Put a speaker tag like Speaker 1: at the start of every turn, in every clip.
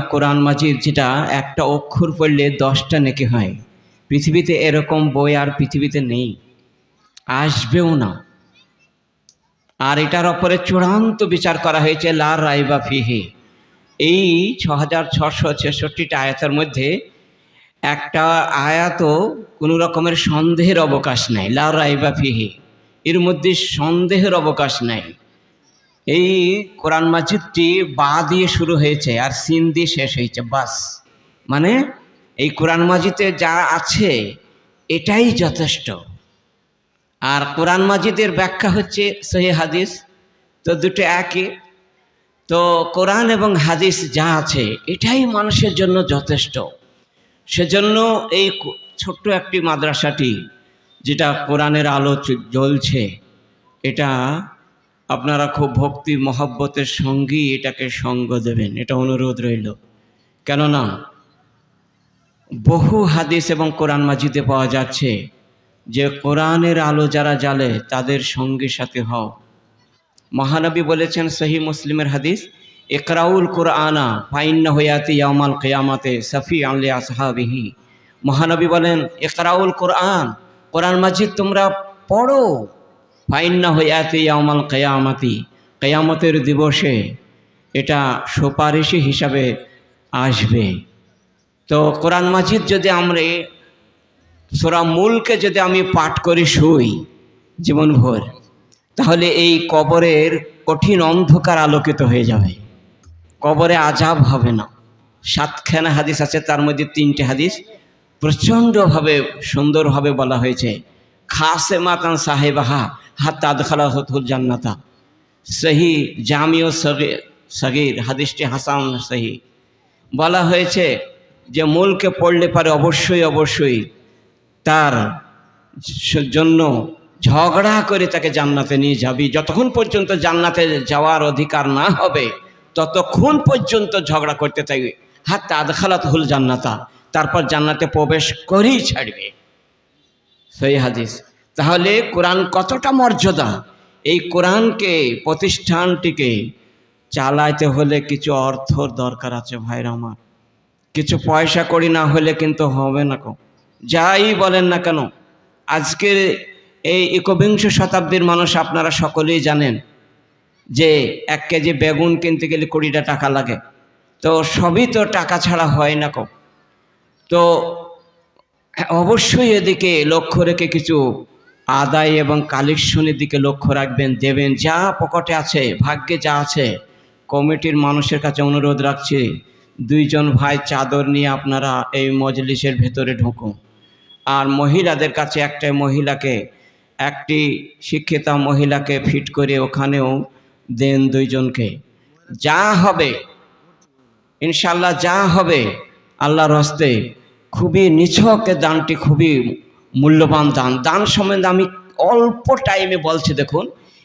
Speaker 1: কোরআন মাজিদ যেটা একটা অক্ষর পড়লে দশটা নেকি হয়। পৃথিবীতে এরকম বই আর পৃথিবীতে নেই। আসবেও না। আর এটার ওপরে চূড়ান্ত বিচার করা হয়েছে লার রাইবা ফিহি। এই ছ হাজার ছশো ছেষট্টিটা আয়াতের মধ্যে একটা আয়াতও কোনো রকমের সন্দেহের অবকাশ নাই। লার রাইবা ফিহি। এর মধ্যে সন্দেহের অবকাশ নাই। এই কোরআন মাজিদটি বা দিয়ে শুরু হয়েছে আর সিন দিয়ে শেষ হয়েছে, বাস। মানে এই কোরআন মাজিদে যা আছে, এটাই যথেষ্ট। আর কোরআন মাজিদের ব্যাখ্যা হচ্ছে সহি হাদিস, তো দুটো একই। তো কোরআন এবং হাদিস যা আছে, এটাই মানুষের জন্য যথেষ্ট। সেজন্য এই ছোট্ট একটি মাদ্রাসাটি, যেটা কোরআনের আলো জ্বলছে, এটা আপনারা খুব ভক্তি মহাব্বতের সঙ্গেই এটাকে সঙ্গ দেবেন, এটা অনুরোধ রইল। কেননা বহু হাদিস এবং কোরআন মাজিদে পাওয়া যাচ্ছে যে কোরআনের আলো যারা জ্বালে তাদের সঙ্গে সাথে হও। মহানবী বলেছেন সহি মুসলিমের হাদিস একরাউল কোরআনা ফাইন্না হইয়াতি ইয়ামাল কেয়ামাতে সফি আনলে আসহাবিহি মহানবী বলেন একরাউল কোরআন কোরআন মাজিদ তোমরা পড়ো। ফাইন্না হইয়াতি ইয়ামাল কেয়ামাতি, কেয়ামতের দিবসে এটা সুপারিশি হিসাবে আসবে। তো কোরআন মাজিদ যদি আমরা সোরা মূলকে যদি আমি পাঠ করি শুই জীবনভর, তাহলে এই কবরের কঠিন অন্ধকার আলোকিত হয়ে যাবে। কবরে আজাব হবে না। সাতখানা হাদিস আছে, তার মধ্যে তিনটে হাদিস প্রচণ্ডভাবে সুন্দরভাবে বলা হয়েছে। খাসে মাতান সাহেবাহা হাত আদখালা হতুল জান্নাতা। সহি জামিও সগির, হাদিসটি হাসান সহি। বলা হয়েছে যে মূলকে পড়লে পারে অবশ্যই অবশ্যই তার জন্য ঝগড়া করে তাকে জান্নাতে নিয়ে যাবি। যতক্ষণ পর্যন্ত জান্নাতে যাওয়ার অধিকার না হবে, ততক্ষণ পর্যন্ত ঝগড়া করতে থাকবে। হাত আদখালাত হুল জান্নাতা। তারপর জান্নাতে প্রবেশ করেই ছাড়বে। সেই হাদিস। তাহলে কোরআন কতটা মর্যাদা? এই কোরআনকে, প্রতিষ্ঠানটিকে চালাইতে হলে কিছু অর্থর দরকার আছে ভাইরা আমার। কিছু পয়সা করি না হলে কিন্তু হবে না কো। যাই বলেন না কেন, আজকের এই একবিংশ শতাব্দীর মানুষ আপনারা সকলেই জানেন যে এক কেজি বেগুন কিনতে গেলে কুড়িটা টাকা লাগে। তো সবই তো টাকা ছাড়া হয় না কো। তো অবশ্যই এদিকে লক্ষ্য রেখে কিছু আদায় এবং কালেকশনের দিকে লক্ষ্য রাখবেন, দেবেন যা পকেটে আছে, ভাগ্যে যা আছে। কমিটির মানুষের কাছে অনুরোধ রাখছি, দুইজন ভাই চাদর নিয়ে আপনারা এই মজলিসের ভেতরে ঢুকুন। আর মহিলাদের কাছে একটা মহিলাকে, একটি শিক্ষিতা মহিলাকে ফিট করে ওখানেও দেন দুইজনকে। যা হবে ইনশাল্লাহ যা হবে, আল্লাহর হস্তে খুবই নিছক দানটি খুবই মূল্যবান দান। দান সম্বন্ধে আমি অল্প টাইমে বলছি, দেখুন।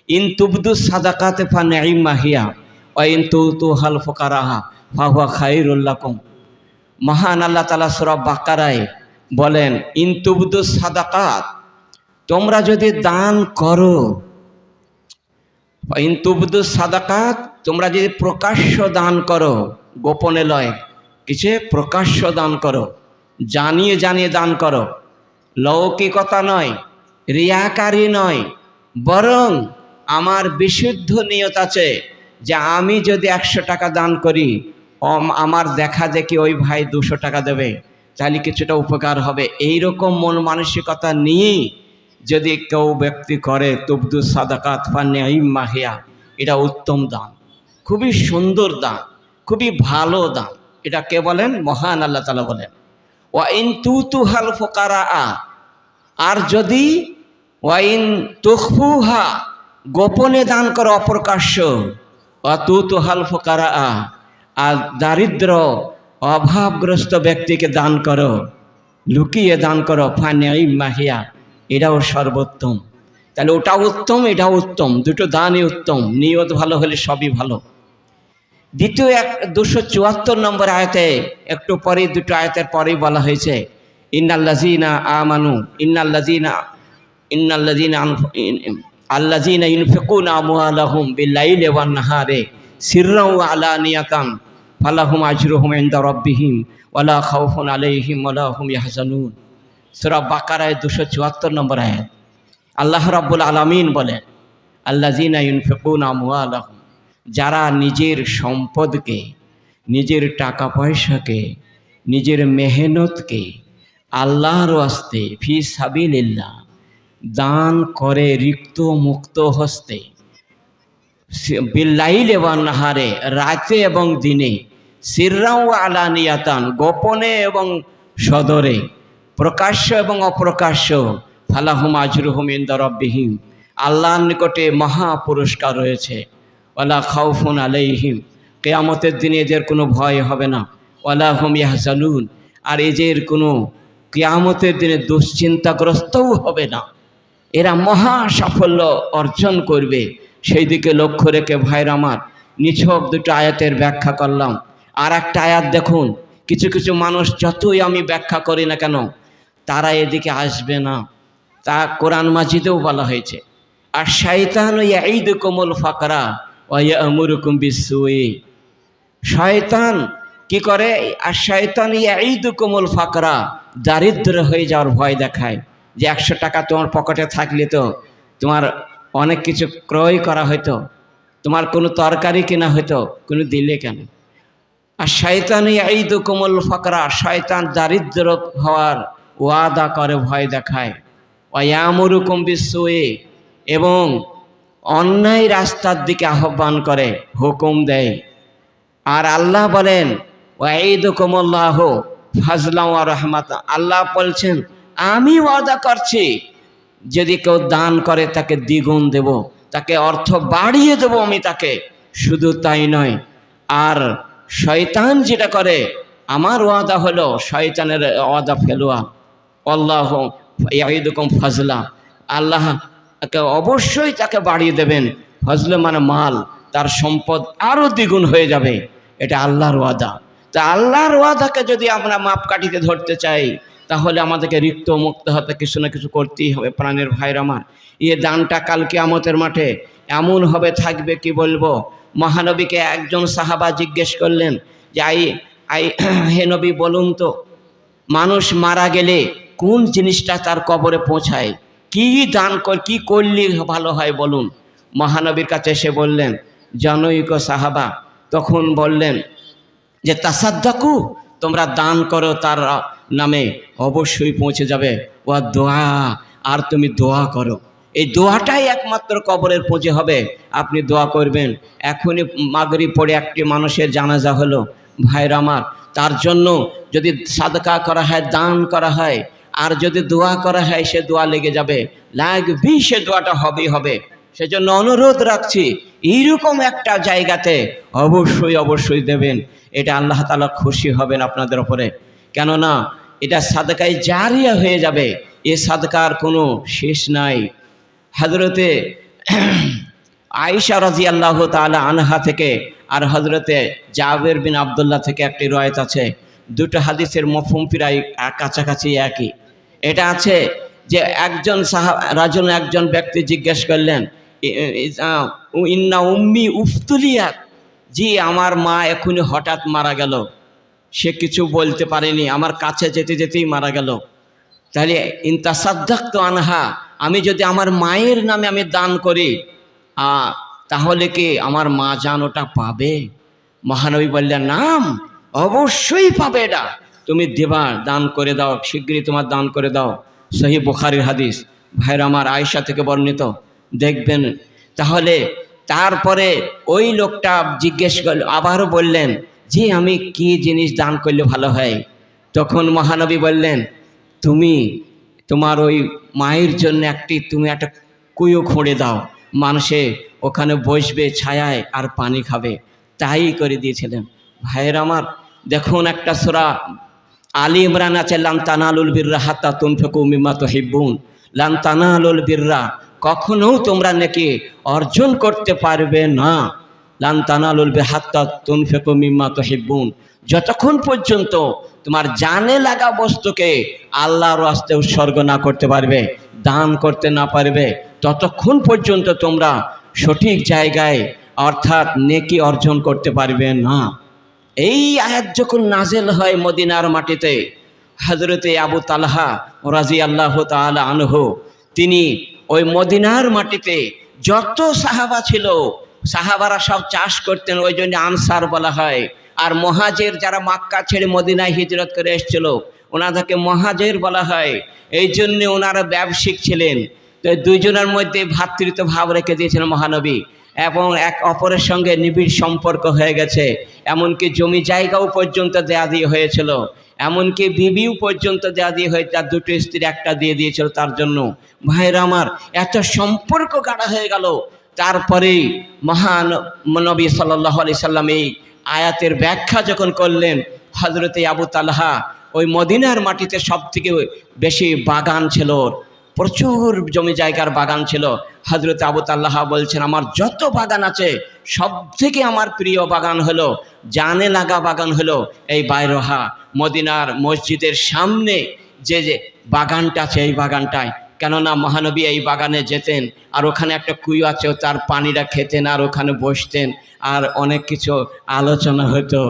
Speaker 1: ইন তুবদু সাদাকাতে ফা মাহিয়া ও ইন তু তু হাল ফোকারাহা ফাহুয়া খাইরুল্লাকুম মহান আল্লাহ তালা সুরব বাকারায় বলেন, ইন তুবদু সাদাকাত, তোমরা যদি দান করো ইন তুবদু সাদাকাত, তোমরা যদি প্রকাশ্য দান করো, গোপনে লয় কিছু প্রকাশ্য দান করো, জানিয়ে জানিয়ে দান করো। লৌকিকতা নয়, রিয়াকারী নয়, বরং আমার বিশুদ্ধ নিয়ত আছে যে আমি যদি একশো টাকা দান করি আমার দেখা দেখি ওই ভাই দুশো টাকা দেবে, তাহলে কিছুটা উপকার হবে। এই রকম মন মানসিকতা নিয়েই যদি কেউ ব্যক্তি করে, তুবদু সাদাকাত মাহিয়া, এটা উত্তম দান। খুবই সুন্দর দান, খুবই ভালো দান। এটা কে বলেন? মহান আল্লাহ তালা বলেন। ওয়াইন তু তু হাল ফোকারা আ আর যদি ওয়াইন তুখফুহা, গোপনে দান করো অপ্রকাশ্য অ তু তু ফোকারা আ আর দারিদ্র, অভাবগ্রস্ত ব্যক্তিকে দান করো, লুকিয়ে দান করো ফানে মাহিয়া, এটাও সর্বোত্তম। তাহলে ওটা উত্তম, এটাও উত্তম, দুটো দানই উত্তম, নিয়ত ভালো হলে সবই ভালো। দ্বিতীয় এক, দুশো চুয়াত্তর নম্বর আয়তে, একটু পরে দুটো আয়তের পরেই বলা হয়েছে ইন্নাল্লাজিনা আমানু ইন্নাল্লাজিনা ইন্নাল্লাজিনা আল্লাজিনা ইনফিকুনা আমওয়ালাহুম বিল্লাইলি ওয়ান নাহারে সিররাও আলানিয়াতান ফালাহুম আজরুহুম ইনদা রব্বিহিম ওয়ালা খাউফুন আলাইহিম ওয়ালা হুম ইয়াহজানুন। সূরা বাকারায় দুশো চুয়াত্তর নম্বর আয়াত। আল্লাহ রাব্বুল আলামিন বলেন, আল্লাযিনা ইউনফিকুনা আমওয়ালাহুম, যারা নিজের সম্পদকে, নিজের টাকা পয়সাকে, নিজের মেহনতকে আল্লাহর আস্তে ফি সাবিলিল্লাহ, দান করে রিক্ত মুক্ত হস্তে বিল্লাইল এবং নাহারে, রাতে এবং দিনে, সিররাও আলানিয়াতান, গোপনে এবং সদরে, প্রকাশ্য এবং অপ্রকাশ্য, ফালাহুম আজরুহুম ইন্দরব্বিহীম আল্লাহর নিকটে মহা পুরস্কার রয়েছে। ওয়ালা খাউফুন আলাইহিম, কেয়ামতের দিনে এদের কোনো ভয় হবে না। ওয়ালা হুম আর এদের কোনো কেয়ামতের দিনে দুশ্চিন্তাগ্রস্তও হবে না। এরা মহা সাফল্য অর্জন করবে। সেই দিকে লক্ষ্য রেখে ভাইর আমার, নিছক দুটো আয়াতের ব্যাখ্যা করলাম। আর একটা আয়াত দেখুন, কিছু কিছু মানুষ যতই আমি ব্যাখ্যা করি না কেন, তারা এদিকে আসবে না। তা কোরআন মাজিদেও বলা হয়েছে, আর শাইতান ঈদ কোমল ফাকরা ওয়ামুরুকুম বিসুয়ে শয়তান কি করে? আর শয়তান ঈদ কোমল ফাকরা, দারিদ্র হয়ে যাওয়ার ভয় দেখায়। যে একশো টাকা তোমার পকেটে থাকলে তো তোমার অনেক কিছু ক্রয় করা হতো তোমার কোনো তরকারি কেনা হতো কোনো দিলে কেন? আর শয়তান ঈদ কোমল ফাকরা, শয়তান দারিদ্র হওয়ার ওয়াদা করে, ভয় দেখায়। অয়ামরুকুম বিশ্বয়ে এবং অন্যায় রাস্তার দিকে আহ্বান করে, হুকুম দেয়। আর আল্লাহ বলেন ওয়াঈদ কমল্লাহ ফাজলাম রহমাত আল্লাহ বলছেন, আমি ওয়াদা করছি, যদি কেউ দান করে তাকে দ্বিগুণ দেব, তাকে অর্থ বাড়িয়ে দেব আমি তাকে। শুধু তাই নয়, আর শয়তান যেটা করে, আমার ওয়াদা হলো শয়তানের ওয়াদা ফেলুয়া। আল্লাহ ইয়াহিদুকুম ফাজলা। আল্লাহ তাকে অবশ্যই তাকে বাড়িয়ে দেবেন। ফজলে মানে মাল, তার সম্পদ আরও দ্বিগুণ হয়ে যাবে। এটা আল্লাহর ওয়াদা। তা আল্লাহর ওয়াদাকে যদি আমরা মাপকাঠিতে ধরতে চাই, তাহলে আমাদেরকে রিক্ত মুক্ত হতে কিছু না কিছু করতেই হবে প্রাণের ভাইয়ের আমার। ইয়ে দানটা কালকে আমতের মাঠে এমন হবে, থাকবে কি বলব? মহানবীকে একজন সাহাবা জিজ্ঞেস করলেন যে, আই আই, হে নবী, বলুন তো, মানুষ মারা গেলে কোন জিনিসটা তার কবরে পৌঁছায়? কি দান কর, কি করলে ভালো হয় বলুন? মহানবীর কাছে এসে বললেন জনৈক সাহাবা, তখন বললেন যে তাসাদ্দাকু, তোমরা দান করো তার নামে অবশ্যই পৌঁছে যাবে। ও দোয়া, আর তুমি দোয়া করো। এই দোয়াটাই একমাত্র কবরের পুঁজি হবে। আপনি দোয়া করবেন। এখনই মাগরি পড়ে একটি মানুষের জানাজা হলো, ভাইর আমার, তার জন্য যদি সাদকা করা হয়, দান করা হয়, আর যদি দোয়া করা হয়, সে দোয়া লেগে যাবে। লাগবি সে দোয়াটা হবেই হবে। সেজন্য অনুরোধ রাখছি, এইরকম একটা জায়গাতে অবশ্যই অবশ্যই দেবেন। এটা আল্লাহ তালা খুশি হবেন আপনাদের ওপরে কেননা এটা সাদকায় জারিয়া হয়ে যাবে। এ সাদকার কোনো শেষ নাই। হজরতে আয়েশা রাজি আল্লাহ তালা আনহা থেকে আর হজরতে জাবের বিন আবদুল্লাহ থেকে একটি রয়েত আছে। দুটো হাদিসের মফুম প্রায় কাছাকাছি একই। এটা আছে যে একজন সাহা রাজন একজন ব্যক্তি জিজ্ঞেস করলেন ইন্না উম্মি উফতুলিয়াত। জি, আমার মা এখনই হঠাৎ মারা গেল। সে কিছু বলতে পারেনি, আমার কাছে যেতে যেতেই মারা গেল। তাহলে ইন্তা আনহা, আমি যদি আমার মায়ের নামে আমি দান করি তাহলে কি আমার মা জান ওটা পাবে? মহানবী বললেন, নাম অবশ্যই পাবে এটা। তুমি দেবা, দান করে দাও শীঘ্রই তোমার দান করে দাও। সহি বুখারির হাদিস। ভাইর আমার আয়সা থেকে বর্ণিত। দেখবেন, তাহলে তারপরে ওই লোকটা জিজ্ঞেস করল, আবারও বললেন যে আমি কি জিনিস দান করলে ভালো হয়? তখন মহানবী বললেন, তুমি তোমার ওই মায়ের জন্য একটি, তুমি একটা কুয়ো খুঁড়ে দাও। মানুষে ওখানে বসবে ছায়ায় আর পানি খাবে। তাই করে দিয়েছিলেন। ভাইয়ের আমার, দেখুন একটা সোরা আলী ইমরান আছে, লান তানালুল বিররা হাত্তা তুনফেকু মিম্মা তো হিব্বুন লান তানালুল বিররা কখনো তোমরা নাকি অর্জন করতে পারবে না। লান তানালুল বে হাত্তা তুনফেকু মিম্মা তো হিব্বুন যতক্ষণ পর্যন্ত তোমার জানে লাগা বস্তুকে আল্লাহর আস্তে উৎসর্গ না করতে পারবে, দান করতে না পারবে, ততক্ষণ পর্যন্ত তোমরা সঠিক জায়গায় অর্থাৎ নেকি অর্জন করতে পারবে না। এই আয়াত যখন নাজেল হয় মদিনার মাটিতে হজরতে আবু তালহা রাজি আল্লাহ তালা আনহ, তিনি ওই মদিনার মাটিতে যত সাহাবা ছিল, সাহাবারা সব চাষ করতেন, ওই জন্য আনসার বলা হয়। আর মহাজের যারা মাক্কা ছেড়ে মদিনায় হিজরত করে এসেছিল, ওনাদেরকে মহাজের বলা হয়। এই জন্য ওনারা ব্যবসায়িক ছিলেন। তো দুইজনের মধ্যে ভ্রাতৃত্ব ভাব রেখে দিয়েছিলেন মহানবী। এবং এক অপরের সঙ্গে নিবিড় সম্পর্ক হয়ে গেছে। এমনকি জমি জায়গাও পর্যন্ত দেয়া দিয়ে হয়েছিল। এমনকি বিবিও পর্যন্ত যা দিয়ে হয়ে তার দুটো স্ত্রী একটা দিয়ে দিয়েছিল তার জন্য ভাইরা আমার, এত সম্পর্ক গাড়া হয়ে গেল তারপরে মহান নবী সাল্লাহ আলি সাল্লাম এই আয়াতের ব্যাখ্যা যখন করলেন হজরতে আবু তালহা ওই মদিনার মাটিতে সব থেকে বেশি বাগান ছিল। প্রচুর জমি জায়গার বাগান ছিল। হজরত আবু তাল্লাহা বলছেন, আমার যত বাগান আছে সব থেকে আমার প্রিয় বাগান হলো জানে লাগা বাগান হলো এই বাইরহা, মদিনার মসজিদের সামনে যে যে বাগানটা আছে এই বাগানটায়। কেননা মহানবী এই বাগানে যেতেন আর ওখানে একটা কুয়ো আছে তার পানিটা খেতেন আর ওখানে বসতেন। আর অনেক কিছু আলোচনা হতো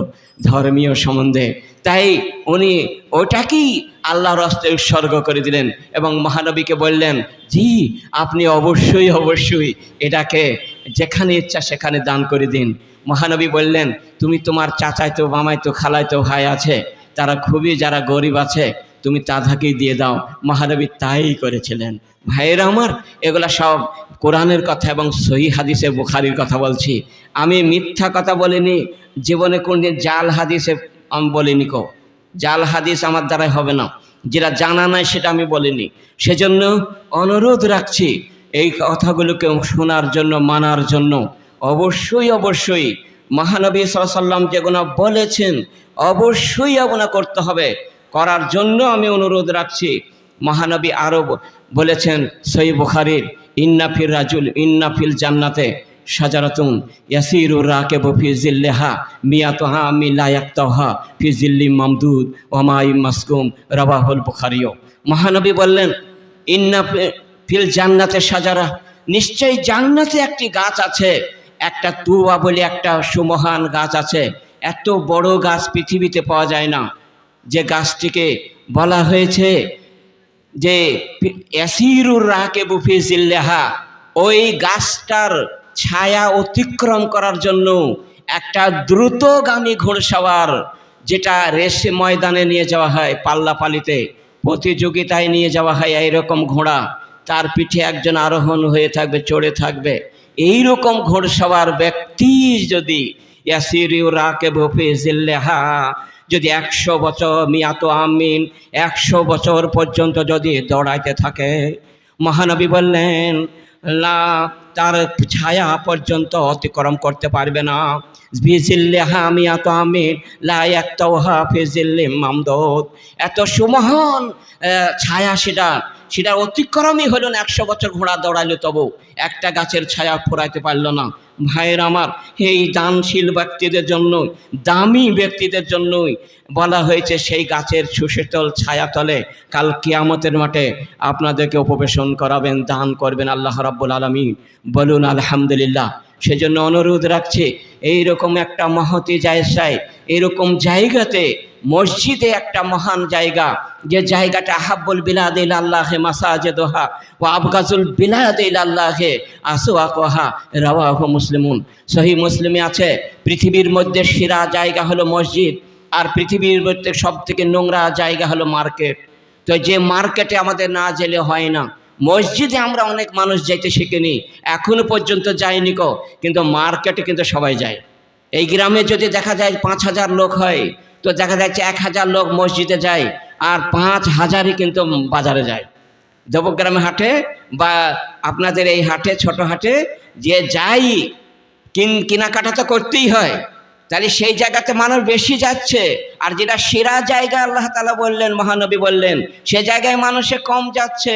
Speaker 1: ধর্মীয় সম্বন্ধে। তাই উনি ওটাকেই আল্লাহর হস্তে উৎসর্গ করে দিলেন এবং মহানবীকে বললেন, জি, আপনি অবশ্যই অবশ্যই এটাকে যেখানে ইচ্ছা সেখানে দান করে দিন। মহানবী বললেন, তুমি তোমার চাচাইতো, মামাইতো, খালাইতো ভাই আছে, তারা খুবই যারা গরিব আছে, তুমি তাদেরকেই দিয়ে দাও। মহানবী তাই করেছিলেন। ভাইয়েরা আমার, এগুলা সব কোরআনের কথা এবং সহি হাদিসে বুখারির কথা বলছি। আমি মিথ্যা কথা বলিনি, জীবনে কোনদিন জাল হাদিসে আমি বলিনি কো। জাল হাদিস আমার দ্বারাই হবে না। যেটা জানা নাই সেটা আমি বলিনি। সেজন্য অনুরোধ রাখছি, এই কথাগুলোকে শোনার জন্য, মানার জন্য অবশ্যই অবশ্যই মহানবী সাল্লাম যেগুলো বলেছেন, অবশ্যই এগুলো করতে হবে। করার জন্য আমি অনুরোধ রাখছি। মহানবী আরও ব- বলেছেন সই বুখারির ইন্নাফির রাজুল ইন্নাফিল জান্নাতে। সাজারাতুন ইয়াসিরুর রাকে বফি জিল্লেহা মিয়াতহা মিলায়াক্তহা ফি জিল্লি মামদুদ ওমাই মাসকুম রবাহুল বুখারিও। মহানবী বললেন, ইন্না ফি- ফিল জান্নাতে সাজারা নিশ্চয়ই জান্নাতে একটি গাছ আছে, একটা তুয়া বলে একটা সুমহান গাছ আছে। এত বড় গাছ পৃথিবীতে পাওয়া যায় না। যে গাছটিকে বলা হয়েছে যে অ্যাসিরুর রাকে বুফি জিল্লেহা ওই গাছটার ছায়া অতিক্রম করার জন্য একটা দ্রুতগামী ঘোড়সাওয়ার, যেটা রেসে ময়দানে নিয়ে যাওয়া হয়, পাল্লাপালিতে, প্রতিযোগিতায় নিয়ে যাওয়া হয় এইরকম ঘোড়া। তার পিঠে একজন আরোহণ হয়ে থাকবে, চড়ে থাকবে। এই রকম ঘোড়সাওয়ার ব্যক্তি যদি যদি একশো বছর মিয়াত আমিন, একশো বছর পর্যন্ত যদি দৌড়াইতে থাকে, মহানবী বললেন লা, তার ছায়া পর্যন্ত অতিক্রম করতে পারবে না। বিজিল্লেহা মিয়াত আমি লা একতাওহা ফিজিল্লি মামদত এত সুমহান ছায়া সেটা সেটা অতিক্রমই হলো না, একশো বছর ঘোড়া দৌড়াইলো তবু একটা গাছের ছায়া ফোরাইতে পারল না। ভাইয়ের আমার এই দানশীল ব্যক্তিদের জন্য দামি ব্যক্তিদের জন্যই বলা হয়েছে সেই গাছের সুশীতল ছায়াতলে কাল কিয়ামতের মাঠে আপনাদেরকে উপবেশন করাবেন, দান করবেন আল্লাহ রাব্বুল আলমী বলুন, আলহামদুলিল্লাহ। সেজন্য অনুরোধ রাখছি, এইরকম একটা মহতি জায়সায় এরকম জায়গাতে, মসজিদে একটা মহান জায়গা, যে জায়গাটা আহাব্বুল বিলাদ আল্লাহে মাসাজেদোহা ও আবগাজুল বিলাদ আল্লাহে আসোয়াকোহা রাওয়াহ মুসলিমুন। সহি মুসলিমে আছে, পৃথিবীর মধ্যে সেরা জায়গা হলো মসজিদ, আর পৃথিবীর মধ্যে সব থেকে নোংরা জায়গা হলো মার্কেট। তো যে মার্কেটে আমাদের না জেলে হয় না মসজিদে আমরা অনেক মানুষ যাইতে শিখিনি। এখনও পর্যন্ত যায়নি কো, কিন্তু মার্কেটে কিন্তু সবাই যায়। এই গ্রামে যদি দেখা যায় পাঁচ হাজার লোক হয়, তো দেখা যাচ্ছে এক হাজার লোক মসজিদে যায়, আর পাঁচ হাজারই কিন্তু বাজারে যায়। দেবগ্রামে হাটে বা আপনাদের এই হাটে, ছোট হাটে যে যাই কিন, কেনাকাটা তো করতেই হয়, তাহলে সেই জায়গাতে মানুষ বেশি যাচ্ছে। আর যেটা সেরা জায়গা আল্লাহ তালা বললেন, মহানবী বললেন, সে জায়গায় মানুষে কম যাচ্ছে।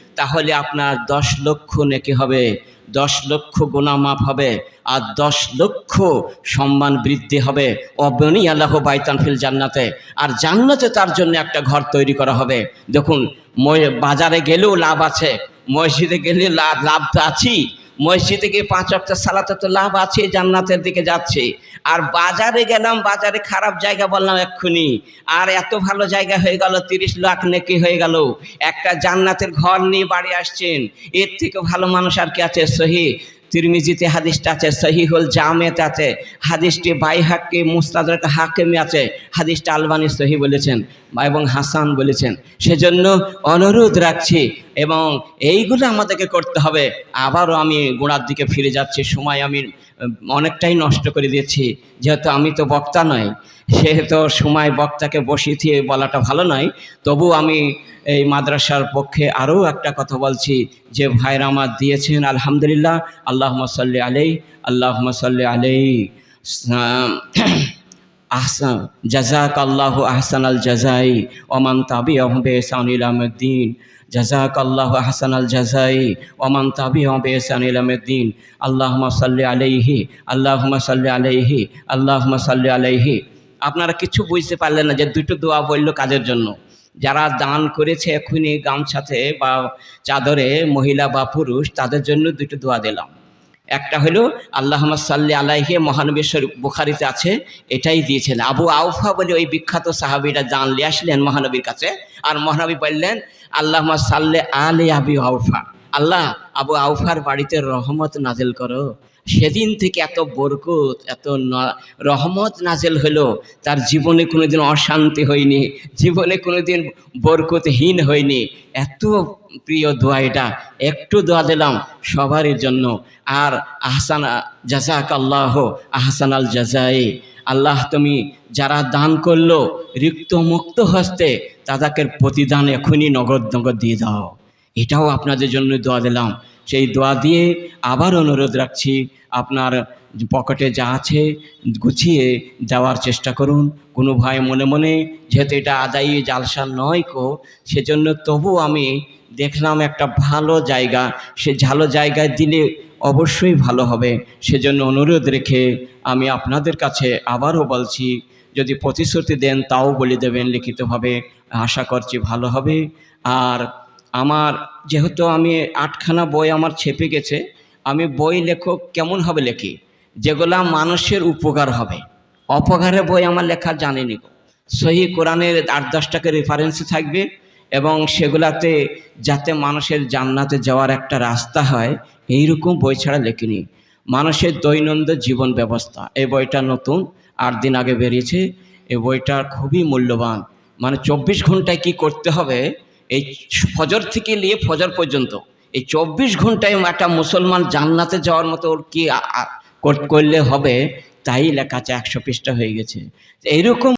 Speaker 1: তাহলে আপনার দশ লক্ষ নেকি হবে, দশ লক্ষ গুণা মাফ হবে, আর দশ লক্ষ সম্মান বৃদ্ধি হবে। অবনী আল্লাহ বাইতানফিল জান্নাতে। আর জান্নাতে তার জন্য একটা ঘর তৈরি করা হবে। দেখুন বাজারে গেলেও লাভ আছে। মসজিদে গেলে লাভ লাভ তো আছি মসজিদে গিয়ে পাঁচ অক্টার সালাতে তো লাভ আছে জান্নাতের দিকে যাচ্ছে। আর বাজারে গেলাম, বাজারে খারাপ জায়গা বললাম এক্ষুনি। আর এত ভালো জায়গা হয়ে গেল, তিরিশ লাখ নেকি হয়ে গেল। একটা জান্নাতের ঘর নিয়ে বাড়ি আসছেন, এর থেকে ভালো মানুষ আর কি আছে? সহি তিরমিজিতে হাদিসটা আছে, সহিহুল জামেত আছে, হাদিসটি বাইহাক্কে মুস্তাদরক হাকিমে আছে, হাদিসটা আলবানি সহি বলেছেন এবং হাসান বলেছেন। সেজন্য অনুরোধ রাখছি এবং এইগুলো আমাদেরকে করতে হবে। আবারও আমি গোড়ার দিকে ফিরে যাচ্ছি, সময় আমি অনেকটাই নষ্ট করে দিয়েছি, যেহেতু আমি তো বক্তা নয় সেহেতু সময় বক্তাকে বসিয়ে বলাটা ভালো নয়। তবু আমি এই মাদ্রাসার পক্ষে আরও একটা কথা বলছি, যে ভাইরা আমার দিয়েছেন, আলহামদুলিল্লাহ আল্লাহ সাল্লি আলাই আল্লাহ সাল্লি আলাই আহসান জাজাক আল্লাহ আহসান আল জাজাই ওমান তাবি আহবে সানিল আহমদ্দিন জাজাক আল্লাহ আহসান আল জাজাই ওমান তাবি আহবে সানিল আহমদ্দিন আল্লাহ সাল্লি আলাইহি আল্লাহ সাল্লি আলাইহি আল্লাহ সাল্লি আলাইহি। আপনারা কিছু বুঝতে পারলেন না যে দুটো দোয়া বলল কাজের জন্য। যারা দান করেছে এখনই গামছাতে বা চাদরে মহিলা বা পুরুষ, তাদের জন্য দুটো দোয়া দিলাম। একটা হলো আল্লাহ সাল্লি আলাইহে মহানবী শরীফ বুখারিতে আছে, এটাই দিয়েছেন। আবু আউফা বলে ওই বিখ্যাত সাহাবিটা জানলে আসলেন মহানবীর কাছে। আর মহানবী বললেন আল্লাহ সাল্লে আলে আবি আউফা। আল্লাহ, আবু আউফার বাড়িতে রহমত নাজেল করো। সেদিন থেকে এত বরকত, এত রহমত নাজেল হলো, তার জীবনে কোনোদিন অশান্তি হয়নি, জীবনে কোনোদিন বরকতহীন হয়নি। এত প্রিয় দোয়া এটা, একটু দোয়া দিলাম সবারই জন্য। আর আহসান জাজাক আল্লাহ আহসান আল জাজাই। আল্লাহ তুমি যারা দান করল রিক্ত মুক্ত হস্তে, তাদেরকে প্রতিদান এখনই নগদ নগদ দিয়ে দাও। এটাও আপনাদের জন্য দোয়া দিলাম। সেই দোয়া দিয়ে আবার অনুরোধ রাখছি, আপনার পকেটে যা আছে গুছিয়ে দেওয়ার চেষ্টা করুন। কোনো ভাই মনে মনে, যেহেতু এটা আদায়ী জালসা নয় কো, সেজন্য তবু আমি দেখলাম একটা ভালো জায়গা, সে ভালো জায়গায় দিলে অবশ্যই ভালো হবে। সেজন্য অনুরোধ রেখে আমি আপনাদের কাছে আবারও বলছি, যদি প্রতিশ্রুতি দেন তাও বলে দেবেন লিখিতভাবে। আশা করছি ভালো হবে। আর আমার যেহেতু আমি আটখানা বই আমার ছেপে গেছে, আমি বই লেখক কেমন হবে লেখি? যেগুলা মানুষের উপকার হবে। অপকারের বই আমার লেখা জানিনি। সহি কোরআনের আট দশটাকে রেফারেন্স থাকবে এবং সেগুলাতে যাতে মানুষের জান্নাতে যাওয়ার একটা রাস্তা হয়, এইরকম বই ছাড়া লেখিনি। মানুষের দৈনন্দিন জীবন ব্যবস্থা, এই বইটা নতুন, আট দিন আগে বেরিয়েছে, এই বইটা খুবই মূল্যবান। মানে চব্বিশ ঘন্টায় কি করতে হবে এই ফজর থেকে নিয়ে ফজর পর্যন্ত, এই চব্বিশ ঘন্টায় একটা মুসলমান জান্নাতে যাওয়ার মতো ওর কি করলে হবে? তাই লেখা আছে একশো পৃষ্ঠা হয়ে গেছে। এইরকম